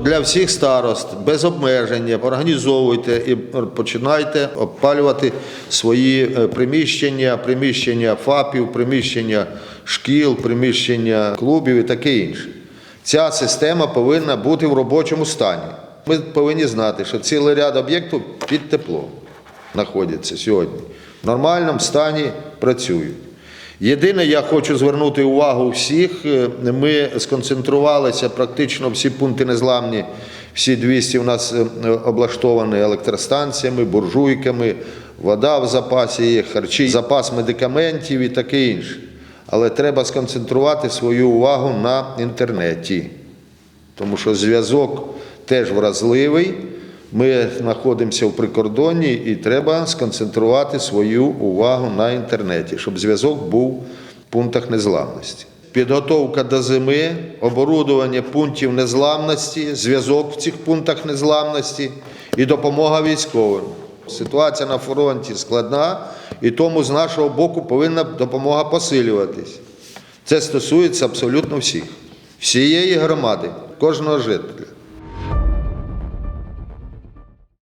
Для всіх старост без обмеження організовуйте і починайте опалювати свої е, приміщення, приміщення ФАПів, приміщення шкіл, приміщення клубів і таке інше. Ця система повинна бути в робочому стані. Ми повинні знати, що цілий ряд об'єктів під теплом знаходяться сьогодні. В нормальному стані працюють. Єдине, я хочу звернути увагу всіх. е, Ми сконцентрувалися практично всі пункти незламні, всі 200 у нас е, облаштовані електростанціями, буржуйками, вода в запасі є, харчі, запас медикаментів і таке інше. Але треба сконцентрувати свою увагу на інтернеті, тому що зв'язок теж вразливий. Ми знаходимося в прикордонні і треба сконцентрувати свою увагу на інтернеті, щоб зв'язок був в пунктах незламності. Підготовка до зими, оборудування пунктів незламності, зв'язок в цих пунктах незламності і допомога військовим. Ситуація на фронті складна, і тому з нашого боку повинна допомога посилюватись. Це стосується абсолютно всіх, всієї громади, кожного жителя.